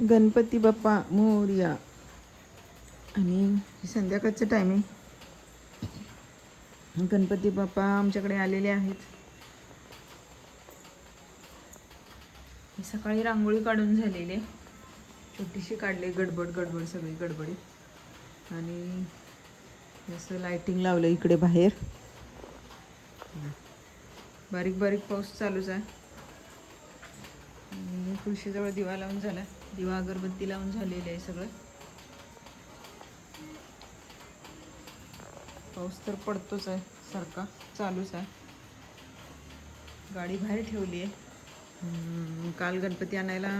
गणपती बाप्पा मोर्या. आणि संध्याकाळचं टायमिंग गणपती बाप्पा आमच्याकडे आलेले आहेत. सकाळी रांगोळी काढून झालेली. आहे. छोटीशी काढली गडबड गडबड सगळी गडबडीत आणि असं लायटिंग लावलं इकडे बाहेर. बारीक बारीक पाऊस चालूच आहे. तुळशीजवळ दिवा लावून झाला. दिवा अगरबत्ती लावून झालेली आहे सगळं. पाऊस तर पडतोच आहे सारखा चालूच आहे. गाडी बाहेर ठेवली आहे. काल गणपती आणायला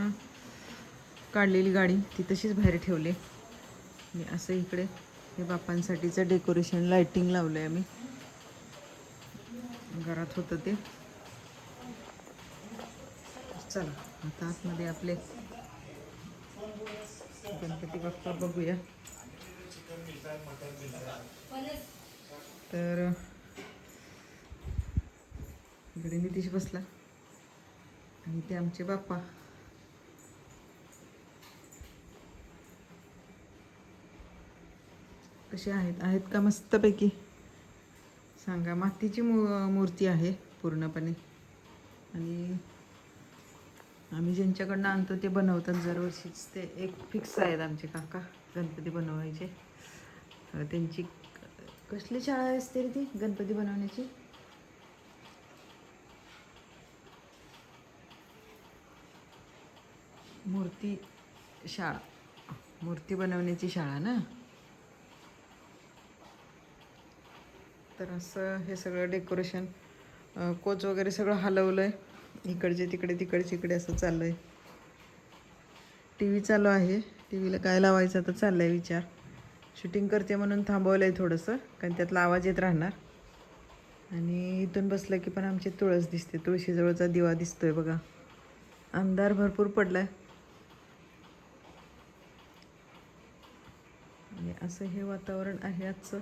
काढलेली गाडी ती तशीच बाहेर ठेवली. मी असं इकडे हे बापांसाठीचं डेकोरेशन लायटिंग लावलं आहे आम्ही. घरात होतं ते. चला. आता आतमध्ये आपले गणपती बाप्पा बघूया. तर इकडे नितीश बसला. आणि ते आमचे बाप्पा. कसे आहेत? आहेत का मस्तपैकी? सांगा मातीची मू मूर्ती आहे पूर्णपणे. आणि आम्ही ज्यांच्याकडनं आणतो ते बनवतात दरवर्षीच ते एक फिक्स आहेत आमचे काका गणपती बनवायचे. त्यांची कसली शाळा असते रे ती गणपती बनवण्याची? मूर्ती शाळा. मूर्ती बनवण्याची शाळा ना? तर असं हे सगळं डेकोरेशन कोच वगैरे सगळं हलवलं आहे इकडचे तिकडे तिकडचे इकडे असं चाललं आहे टी व्ही चालू आहे. टी व्हीला काय लावायचं तर चाललं आहे विचार. शूटिंग करते म्हणून थांबवलं आहे थोडंसं कारण त्यातला आवाज येत राहणार. आणि इथून बसलं की पण आमची तुळस दिसते. तुळशीजवळचा दिवा दिसतो आहे बघा. अंधार भरपूर पडला आणि असं हे वातावरण आहे आजचं.